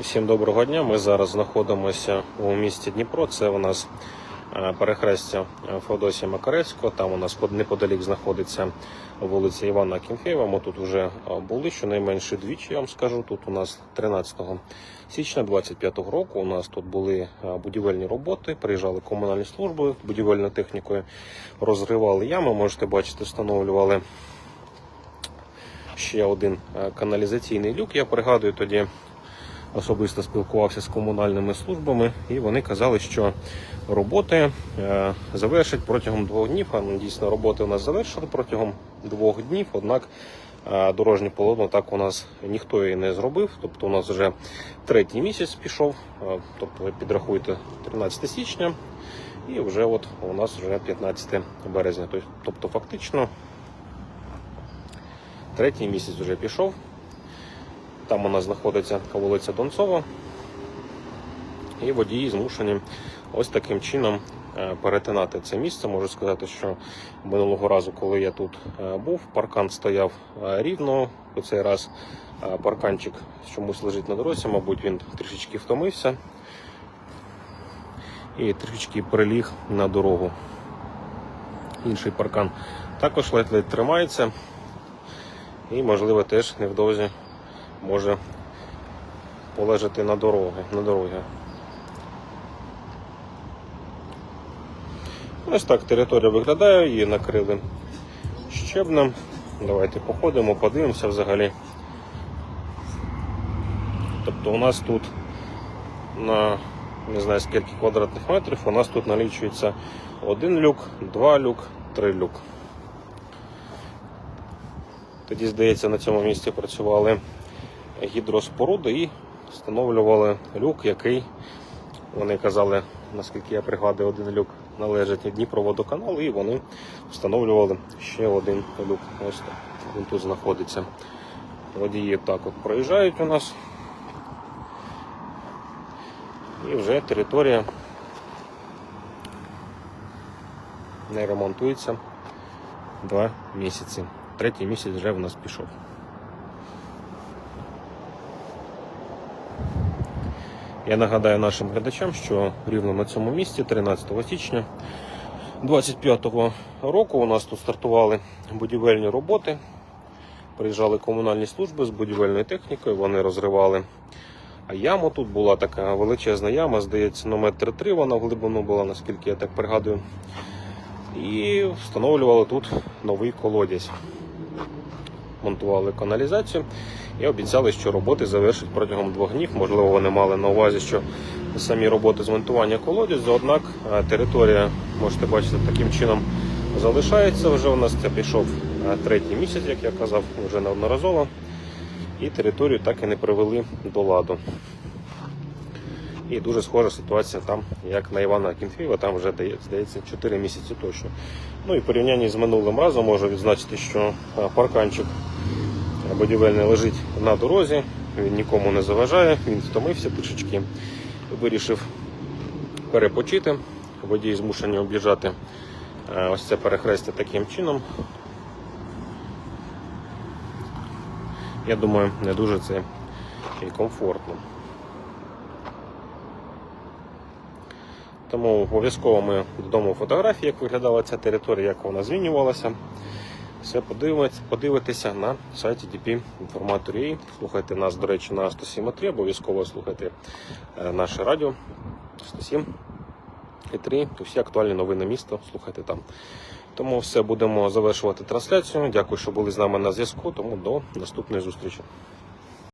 Всім доброго дня. Ми зараз знаходимося у місті Дніпро. Це у нас е, перехрестя Феодосія Макаревського. Там у нас неподалік знаходиться вулиця Івана Кімфєєва. Ми тут вже е, були щонайменше двічі, я вам скажу. Тут у нас 13 січня 25 року. У нас тут були е, будівельні роботи, приїжджали комунальні служби будівельною технікою, розривали ями. Можете бачити, встановлювали ще один е, каналізаційний люк. Я пригадую тоді особисто спілкувався з комунальними службами, і вони казали, що роботи е, завершать протягом двох днів. А ну, дійсно роботи у нас завершили протягом двох днів. Однак е, дорожнє полотно так у нас ніхто і не зробив. Тобто у нас вже третій місяць пішов. Е, Тобто ви підрахуйте 13 січня, і вже от у нас вже 15 березня. Тобто- Тобто, фактично. Третій місяць вже пішов. Там у нас знаходиться вулиця Донцова. І водії змушені ось таким чином е, перетинати це місце. Можу сказати, що минулого разу, коли я тут е, був, паркан стояв е, рівно. У цей раз парканчик чомусь лежить на дорозі, мабуть, він трішечки втомився і трішечки приліг на дорогу. Інший паркан також ледь-ледь тримається і, можливо, теж невдовзі може полежати на дороги, на дорогі. Ось так територія виглядає, її накрили щебнем. Давайте походимо, подивимося взагалі. Тобто у нас тут на не знаю скільки квадратних метрів, у нас тут налічується один люк, два люк, три люк. Тоді, здається, на цьому місці працювали гідроспоруди і встановлювали люк, який вони казали, наскільки я пригадую, один люк належить Дніпроводоканалу, і вони встановлювали ще один люк. Ось. Він тут знаходиться. Водії так от проїжджають у нас. І вже територія не ремонтується два місяці. Третій місяць вже в нас пішов. Я нагадаю нашим глядачам, що рівно на цьому місці, 13 січня 2025 року, у нас тут стартували будівельні роботи. Приїжджали комунальні служби з будівельною технікою, вони розривали яму. Тут була така величезна яма, здається, на метр три вона в глибину була, наскільки я так пригадую. І встановлювали тут новий колодязь. Монтували каналізацію і обіцяли, що роботи завершать протягом двох днів. Можливо, вони мали на увазі, що самі роботи з монтування колодязю, однак е, територія, можете бачити, таким чином залишається. Вже у нас це пішов е, третій місяць, як я казав, вже неодноразово. І територію так і не привели до ладу. І дуже схожа ситуація там, як на Івана Кінфіва, там вже здається 4 місяці точно. Ну і в порівнянні з минулим разом можу відзначити, що е, парканчик будівельний лежить на дорозі, він нікому не заважає, він втомився трішечки, вирішив перепочити. Водії змушені об'їжджати е, ось це перехрестя таким чином. Я думаю, не дуже це і комфортно. Тому обов'язково ми додамо фотографії, як виглядала ця територія, як вона змінювалася. Все подивитися, подивитися на сайті DP Інформатор.ua. Слухайте нас, до речі, на 107.3, обов'язково слухайте е, наше радіо 107 і 3. Усі актуальні новини міста. Слухайте там. Тому все будемо завершувати трансляцію. Дякую, що були з нами на зв'язку. Тому до наступної зустрічі.